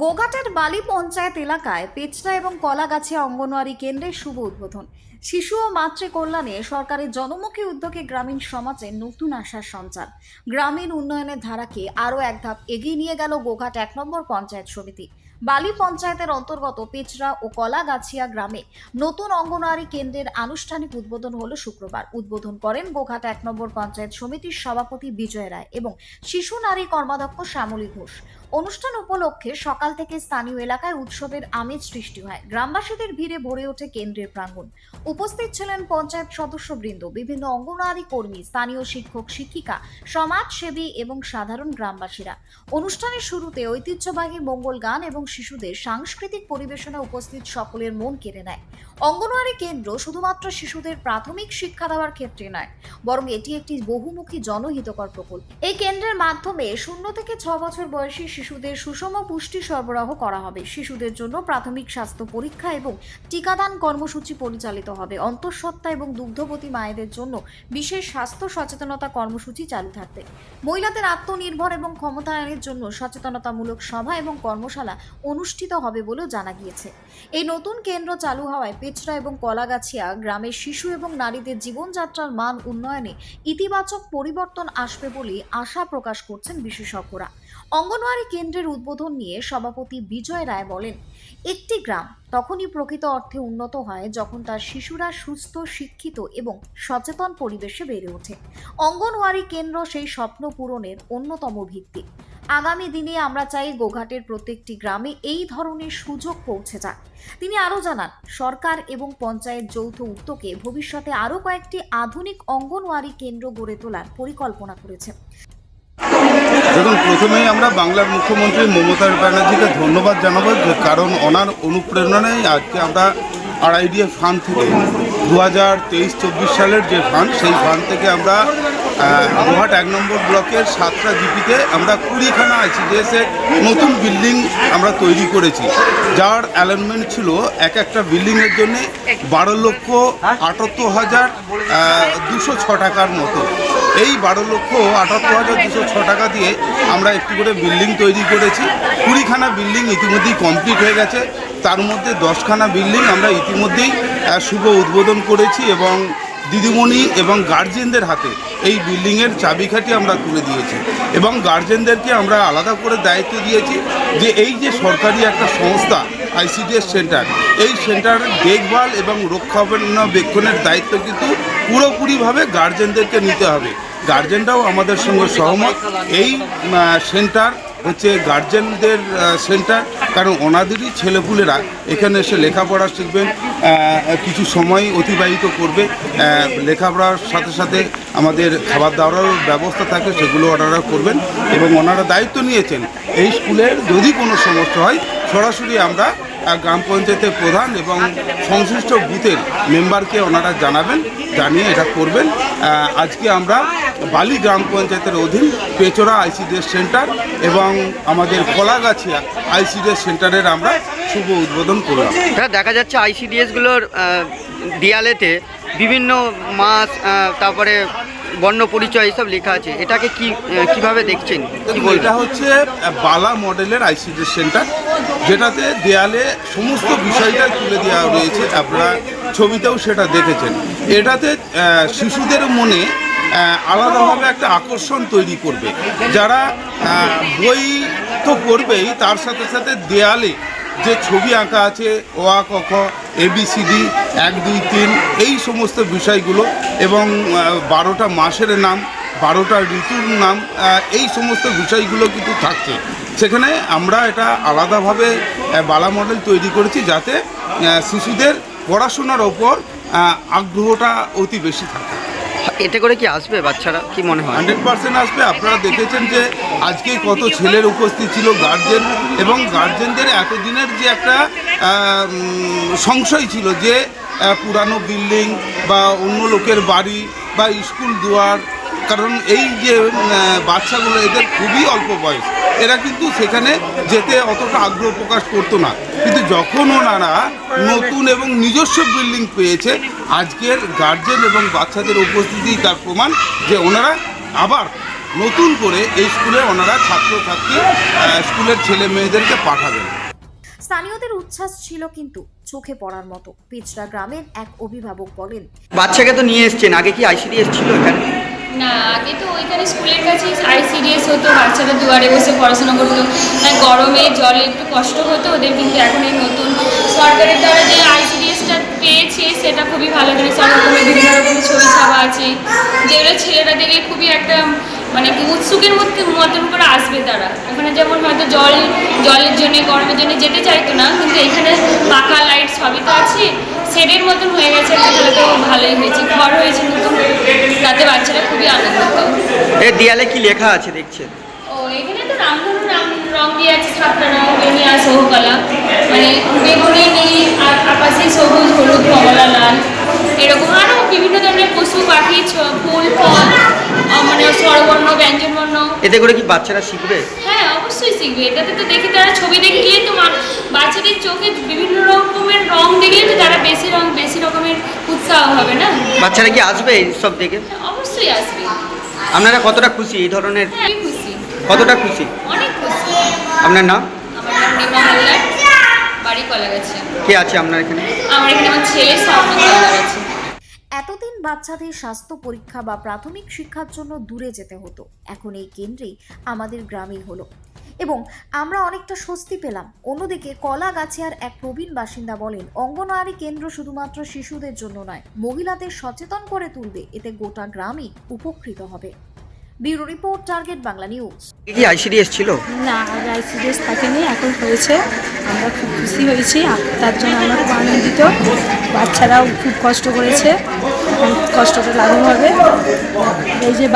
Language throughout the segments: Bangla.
গোঘাটের বালি পঞ্চায়েত এলাকায় পেচরা এবং কলাগাছিয়া অঙ্গনওয়াড়ি কেন্দ্রের শুভ উদ্বোধন। শিশু ও মাতৃ কল্যাণে সরকারের জনমুখী উদ্যোগে গ্রামীণ সমাজে নতুন আশার সঞ্চার। গ্রামীণ উন্নয়নের ধারাকে আরও এক ধাপ এগিয়ে নিয়ে গেল গোঘাট এক নম্বর পঞ্চায়েত সমিতি। বালি পঞ্চায়েতের অন্তর্গত পেচরা ও কলাগাছিয়া গ্রামে নতুন অঙ্গনওয়াড়ি কেন্দ্রের আনুষ্ঠানিক উদ্বোধন হলো শুক্রবার। উদ্বোধন করেন গোঘাট এক নম্বর পঞ্চায়েত সমিতির সভাপতি বিজয় রায় এবং শিশু নারী কর্মাধ্যক্ষ শ্যামলী ঘোষ। অনুষ্ঠান উপলক্ষে সকাল থেকে স্থানীয় এলাকায় উৎসবের আমেজ সৃষ্টি হয়। গ্রামবাসীদের ভিড়ে ভরে ওঠে কেন্দ্রের প্রাঙ্গণ। উপস্থিত ছিলেন পঞ্চায়েত সদস্যবৃন্দ, বিভিন্ন অঙ্গনওয়াড়ি কর্মী, স্থানীয় শিক্ষক, শিক্ষিকা, সমাজসেবী এবং সাধারণ গ্রামবাসীরা। অনুষ্ঠানের শুরুতে ঐতিহ্যবাহী মঙ্গল গান এবং শিশুদের সাংস্কৃতিক পরিবেশনা উপস্থিত সকলের মন কেড়ে নেয়। অঙ্গনওয়াড়ি কেন্দ্র শুধুমাত্র শিশুদের প্রাথমিক শিক্ষা দেওয়ার ক্ষেত্রে নয়, বরং এটি একটি বহুমুখী জনহিতকর প্রকল্প। এই কেন্দ্রের মাধ্যমে শূন্য থেকে ছ বছর বয়সী শিশুদের সুষম পুষ্টি সরবরাহ করা হবে। শিশুদের জন্য প্রাথমিক স্বাস্থ্য পরীক্ষা এবং টিকাদান কর্মসূচি পরিচালিত হবে। অন্তঃসত্ত্বা এবং দুগ্ধবতী মায়েদের জন্য বিশেষ স্বাস্থ্য সচেতনতা কর্মসূচি চালু থাকবে। মহিলাদের আত্মনির্ভর এবং ক্ষমতায়নের জন্য সচেতনতামূলক সভা এবং কর্মশালা অনুষ্ঠিত হবে বলেও জানা গিয়েছে। এই নতুন কেন্দ্র চালু হওয়ায় পেচরা এবং কলাগাছিয়া গ্রামের শিশু এবং নারীদের জীবনযাত্রার মান উন্নয়নে ইতিবাচক পরিবর্তন আসবে বলে আশা প্রকাশ করছেন বিশেষজ্ঞরা। অঙ্গনওয়াড়ি কেন্দ্রের উদ্বোধন নিয়ে সভাপতি বিজয় রায় বলেন, একটি গ্রাম তখনই প্রকৃত অর্থে উন্নত হয় যখন তার শিশুরা সুস্থ, শিক্ষিত এবং সচেতন পরিবেশে বেড়ে ওঠে। অঙ্গনওয়াড়ি কেন্দ্র সেই স্বপ্ন পূরণের অন্যতম ভিত্তি। আগামী দিনে আমরা চাই গোঘাটের প্রত্যেকটি গ্রামে এই ধরনের সুযোগ পৌঁছে যাক। তিনি আরও জানান, সরকার এবং পঞ্চায়েত যৌথ উদ্যোগে ভবিষ্যতে আরও কয়েকটি আধুনিক অঙ্গনওয়াড়ি কেন্দ্র গড়ে তোলার পরিকল্পনা করেছে। দেখুন প্রথমেই আমরা বাংলার মুখ্যমন্ত্রী মমতা ব্যানার্জিকে ধন্যবাদ জানাব যে কারণ ওনার অনুপ্রেরণায় আজকে আমরা আরআইডিএফ ফান্ড থেকে দু হাজার তেইশ, চব্বিশ সালের যে ফান্ড, সেই ফান্ড থেকে আমরা গোহাট এক নম্বর ব্লকের সাতটা জিপিতে আমরা কুড়িখানা আইসিডিএস এর নতুন বিল্ডিং আমরা তৈরি করেছি। যার অ্যালাইনমেন্ট ছিল এক একটা বিল্ডিংয়ের জন্য বারো লক্ষ আটাত্তর হাজার দুশো ছ টাকার মতো। এই বারো লক্ষ আটাত্তর হাজার, দুশো ছ টাকা দিয়ে আমরা একটি করে বিল্ডিং তৈরি করেছি। কুড়িখানা বিল্ডিং ইতিমধ্যেই কমপ্লিট হয়ে গেছে। তার মধ্যে দশখানা বিল্ডিং আমরা ইতিমধ্যেই শুভ উদ্বোধন করেছি এবং দিদিমণি এবং গার্জেনদের হাতে এই বিল্ডিংয়ের চাবিকাঠি আমরা তুলে দিয়েছি এবং গার্জেনদেরকে আমরা আলাদা করে দায়িত্ব দিয়েছি যে এই যে সরকারি একটা সংস্থা আইসিডিএস সেন্টার এই সেন্টারের দেখভাল এবং রক্ষণাবেক্ষণের দায়িত্ব কিন্তু পুরোপুরিভাবে গার্জেনদেরকে নিতে হবে। গার্জেনরাও আমাদের সঙ্গে সহমত। এই সেন্টার হচ্ছে গার্জেনদের সেন্টার কারণ ওনাদেরই ছেলেপুলেরা এখানে এসে লেখাপড়া শিখবেন কিছু সময় অতিবাহিত করবে লেখাপড়ার সাথে সাথে আমাদের খাবার দাবারও ব্যবস্থা থাকে, সেগুলো ওনারা করবেন এবং ওনারা দায়িত্ব নিয়েছেন, এই স্কুলের যদি কোনো সমস্যা হয়, সরাসরি আমরা গ্রাম পঞ্চায়েতের প্রধান এবং সংশ্লিষ্ট বুথের মেম্বারকে ওনারা জানাবেন, জানিয়ে এটা করবেন। আজকে আমরা বালি গ্রাম পঞ্চায়েতের অধীন পেচরা আইসিডিএস সেন্টার এবং আমাদের কলাগাছিয়া আইসিডিএস সেন্টারের আমরা শুভ উদ্বোধন করলাম। দেখা যাচ্ছে আইসিডিএসগুলোর দেয়ালেতে বিভিন্ন মাছ তারপরে বর্ণ পরিচয় এসব লেখা আছে। এটাকে কি কীভাবে দেখছেন? এটা হচ্ছে বালা মডেলের আইসিডিএস সেন্টার যেটাতে দেয়ালে সমস্ত বিষয়টা তুলে দেওয়া রয়েছে আপনারা ছবিতেও সেটা দেখেছেন। এটাতে শিশুদের মনে আলাদাভাবে একটা আকর্ষণ তৈরি করবে। যারা বই তো পড়বেই তার সাথে সাথে দেয়ালে যে ছবি আঁকা আছে, ও আ ক খ এবিসিডি এক, দুই, তিন, এই সমস্ত বিষয়গুলো এবং বারোটা মাসের নাম, বারোটা ঋতুর নাম এই সমস্ত বিষয়গুলো কিন্তু থাকছে। সেখানে আমরা এটা আলাদাভাবে বালা মডেল তৈরি করেছি যাতে শিশুদের পড়াশোনার ওপর আগ্রহটা অতি বেশি থাকে। এতে করে কি আসবে বাচ্চারা? কি মনে হয়? হান্ড্রেড পার্সেন্ট আসবে। আপনারা দেখেছেন যে আজকে কত ছেলের উপস্থিত ছিল গার্জেন এবং গার্জেনদের এতদিনের যে একটা সংশয় ছিল যে পুরানো বিল্ডিং বা অন্য লোকের বাড়ি বা স্কুল দুয়ার, কারণ এই যে বাচ্চাগুলো, এদের খুবই অল্প বয়স। এরা কিন্তু সেখানে যেতে অতটা আগ্রহ প্রকাশ করতো না। কিন্তু যখন ওনারা নতুন এবং নিজস্ব বিল্ডিং পেয়েছে আজকের গার্জেন এবং বাচ্চাদের উপস্থিতি তার প্রমাণ যে ওনারা আবার নতুন করে এই স্কুলে ওনারা ছাত্রছাত্রী আহ, স্কুলের ছেলে মেয়েদেরকে পাঠাবেন। স্থানীয়দের উচ্ছ্বাস ছিল কিন্তু চোখে পড়ার মতো। পিচড়া গ্রামের এক অভিভাবক বলেন বাচ্চাকে তো নিয়ে এসছেন আগে কি আইসিডিএস ছিল এখানে? না, আগে তো ওইখানে স্কুলের কাছে আইসিডিএস হতো, বাচ্চারা দুয়ারে বসে পড়াশোনা করতো। মানে গরমে জলে একটু কষ্ট হতো, ওদের কিন্তু এখন এই নতুন সরকারের দ্বারা যে আইসিডিএসটা পেয়েছে, সেটা খুবই ভালো করেছে। আমার রকমের বিভিন্ন রকমের ছবি ছাপা আছে। যেগুলো ছেলেরা দেখলে খুবই একটা মানে উৎসুকের মধ্যে, মতন করে আসবে তারা। ওখানে যেমন হয়তো জল, জলের জন্য, গরমের জন্য যেতে চাইতো না, কিন্তু এখানে পাকা লাইট সবই তো আছে। শেডের মতন হয়ে গেছে তাহলে তো ভালোই হয়েছে। ঘর হয়েছে নতুন তাতে বাচ্চারা খুবই আনন্দিত। এ দেয়ালে কি লেখা আছে দেখছেন? ও এখানে তো রামধনু রাম রং দিয়ে আছে সাতটা রং বেনিয়া সৌকলা মানে বেগুনি নীল আর আকাশি সবুজ হলুদ কমলা লাল। এরকম আরও বিভিন্ন ধরনের পশু পাখি ফুল ফল মানে স্বরবর্ণ ব্যঞ্জনবর্ণ। এতে করে কি বাচ্চারা শিখবে? হ্যাঁ অবশ্যই শিখবে। এটাতে তো দেখি তারা ছবি দেখলে তো বাচ্চাদের চোখে বিভিন্ন রকমের রং দেখলে তো তারা বেশি রং বেশি রকমের উৎসাহ হবে না? বাচ্চারা কি আসবে সব দেখে? অবশ্যই আসবে। আপনারা কতটা খুশি এই ধরনের? হ্যাঁ খুশি। কতটা খুশি? অনেক খুশি। আপনার নাম? আমার নাম রিমা হালদার। বাড়ি কলা গেছে কে আছে আপনার এখানে? আমার এখানে আমার ছেলে হালদার আছে এতদিন বাচ্চাদের স্বাস্থ্য পরীক্ষা বা প্রাথমিক শিক্ষার জন্য দূরে যেতে হতো। এখন এই কেন্দ্রেই আমাদের গ্রামেই হলো। এবং আমরা অনেকটা স্বস্তি পেলাম। অন্যদিকে কলাগাছিয়ার এক প্রবীণ বাসিন্দা বলেন অঙ্গনওয়াড়ি কেন্দ্র শুধুমাত্র শিশুদের জন্য নয় মহিলাদের সচেতন করে তুলবে এতে গোটা গ্রামই উপকৃত হবে। Bureau report target Bangla news. কি আইসিডিএস ছিল না আগে আইসিডিএস থাকেনি এখন হয়েছে। আমরা খুব খুশি হয়েছি তার জন্য আমরা খুব আনন্দিত। বাচ্চারাও খুব কষ্ট করেছে। কষ্টটা লাঘব হবে। এই যে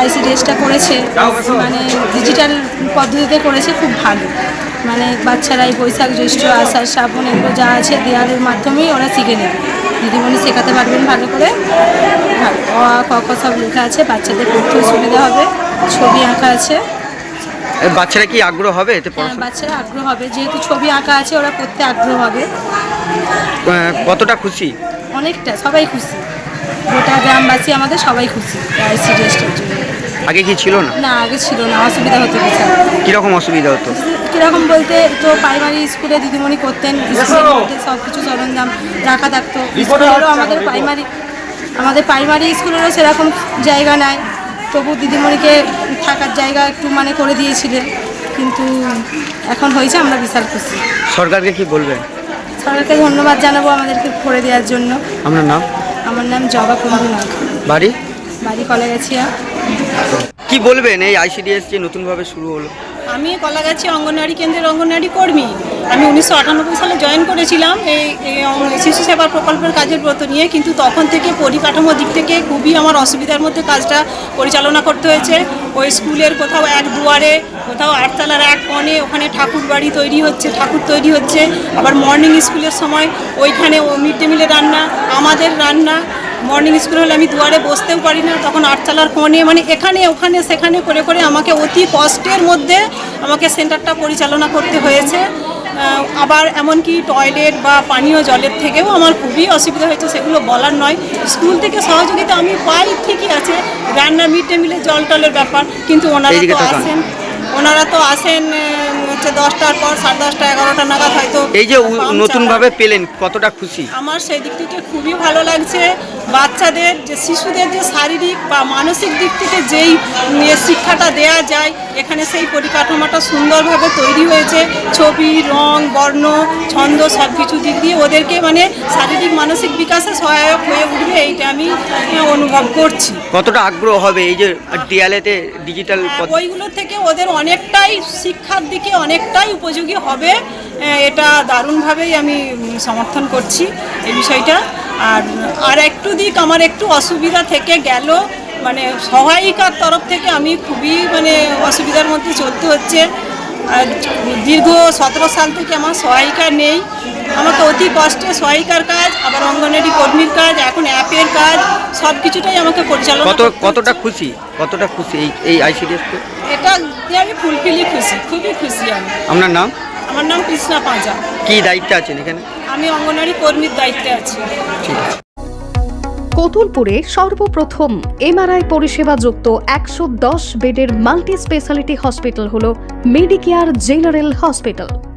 আইসিডিএসটা করেছে মানে ডিজিটাল পদ্ধতিতে করেছে খুব ভালো। মানে বাচ্চারা এই বৈশাখ জ্যৈষ্ঠ আষাঢ় শ্রাবণ এগুলো যা আছে দেয়ালের মাধ্যমেই ওরা শিখে নেবে। দিদিমণি শেখাতে পারবেন ভালো করে। আ, ক খ সব লেখা আছে বাচ্চাদের পড়তেও সুবিধা হবে ছবি আঁকা আছে। বাচ্চারা কি আগ্রহ হবে এতে হ্যাঁ, বাচ্চারা আগ্রহ হবে যেহেতু ছবি আঁকা আছে ওরা করতে আগ্রহ হবে। কতটা খুশি? অনেকটা সবাই খুশি। গোটা গ্রামবাসী আমাদের সবাই খুশি জন্য। আগে কি ছিল না? না আগে ছিল না অসুবিধা হতো কিছু কীরকম অসুবিধা হতো? কীরকম বলতে তো প্রাইমারি স্কুলে দিদিমণি করতেন স্কুলের মধ্যে সব কিছু সরঞ্জাম রাখা থাকতো। স্কুলেরও আমাদের প্রাইমারি আমাদের প্রাইমারি স্কুলেরও সেরকম জায়গা নাই। তবু দিদিমণিকে থাকার জায়গা একটু মানে করে দিয়েছিলেন। কিন্তু এখন হয়েছে আমরা বিশাল খুশি। সরকারকে কি বলবেন? সরকারকে ধন্যবাদ জানাব আমাদেরকে করে দেওয়ার জন্য। আমার নাম? আমার নাম জবা কুমার নাগ বাড়ি? বাড়ি কলাগাছিয়া। কি বলবেন এই আইসিডিএস যে নতুনভাবে শুরু হলো? আমি কলাগাছি অঙ্গনওয়াড়ি কেন্দ্রের অঙ্গনওয়াড়ি কর্মী। আমি উনিশশো আটানব্বই সালে জয়েন করেছিলাম এই শিশু সেবা প্রকল্পের কাজের ব্রত নিয়ে, কিন্তু তখন থেকে পরিকাঠামো দিক থেকে খুবই আমার অসুবিধার মধ্যে কাজটা পরিচালনা করতে হয়েছে। ওই স্কুলের কোথাও এক দুয়ারে, কোথাও আটতলার এক কোণে, ওখানে ঠাকুর বাড়ি তৈরি হচ্ছে, ঠাকুর তৈরি হচ্ছে। আবার মর্নিং স্কুলের সময় ওইখানে মিড ডে মিলের রান্না, আমাদের রান্না মর্নিং স্কুল হলে আমি দুয়ারে বসতেও পারি না তখন আটচালার কোণে মানে এখানে ওখানে সেখানে করে করে আমাকে অতি কষ্টের মধ্যে আমাকে সেন্টারটা পরিচালনা করতে হয়েছে। আবার এমনকি টয়লেট বা পানীয় জলের থেকেও আমার খুবই অসুবিধা হয়েছে সেগুলো বলার নয়। স্কুল থেকে সহযোগিতা আমি পাই ঠিকই আছে। রান্না মিড ডে মিলের জল টলের ব্যাপার কিন্তু ওনারা তো আসেন ওনারা তো আসেন হচ্ছে দশটার পর সাড়ে দশটা এগারোটা নাগাদ হয়তো এই যে নতুনভাবে পেলেন কতটা খুশি? আমার সেই দিক থেকে খুবই ভালো লাগছে। বাচ্চাদের যে শিশুদের যে শারীরিক বা মানসিক দিক থেকে যেই শিক্ষাটা দেয়া যায় এখানে সেই পরিকাঠামোটা সুন্দরভাবে তৈরি হয়েছে। ছবি রং বর্ণ ছন্দ সব কিছু দিক দিয়ে ওদেরকে মানে শারীরিক মানসিক বিকাশে সহায়ক হয়ে উঠবে এইটা আমি অনুভব করছি। কতটা আগ্রহ হবে এই যে দেয়ালেতে ডিজিটাল হ্যাঁ, ওইগুলো থেকে ওদের অনেকটাই শিক্ষার দিকে অনেকটাই উপযোগী হবে এটা দারুণভাবেই আমি সমর্থন করছি এই বিষয়টা। আর আর একটু দিক আমার একটু অসুবিধা থেকে গেল মানে সহায়িকার তরফ থেকে আমি খুবই মানে অসুবিধার মধ্যে চলতে হচ্ছে। আর দীর্ঘ সতেরো সাল থেকে আমার সহায়িকা নেই। আমাকে অতি কষ্টে সহায়িকার কাজ আবার অঙ্গনওয়াড়ি কর্মীর কাজ এখন অ্যাপের কাজ সব কিছুটাই আমাকে পরিচালনা কত কতটা খুশি? কতটা খুশি এই এই আইসিডিএস এটা দিয়ে আমি ফুলফিলি খুশি খুবই খুশি আমি। আপনার নাম? আমার নাম কৃষ্ণা পাঁজা। কি দায়িত্বে আছেন এখানে? আমি অঙ্গনারী কর্মীর দায়িত্বে আছি। ঠিক আছে। কতুলপুরে সর্বপ্রথম এমআরআই পরিষেবা যুক্ত একশো দশ বেডের মাল্টি স্পেশালিটি হসপিটাল হল মেডিকেয়ার জেনারেল হসপিটাল।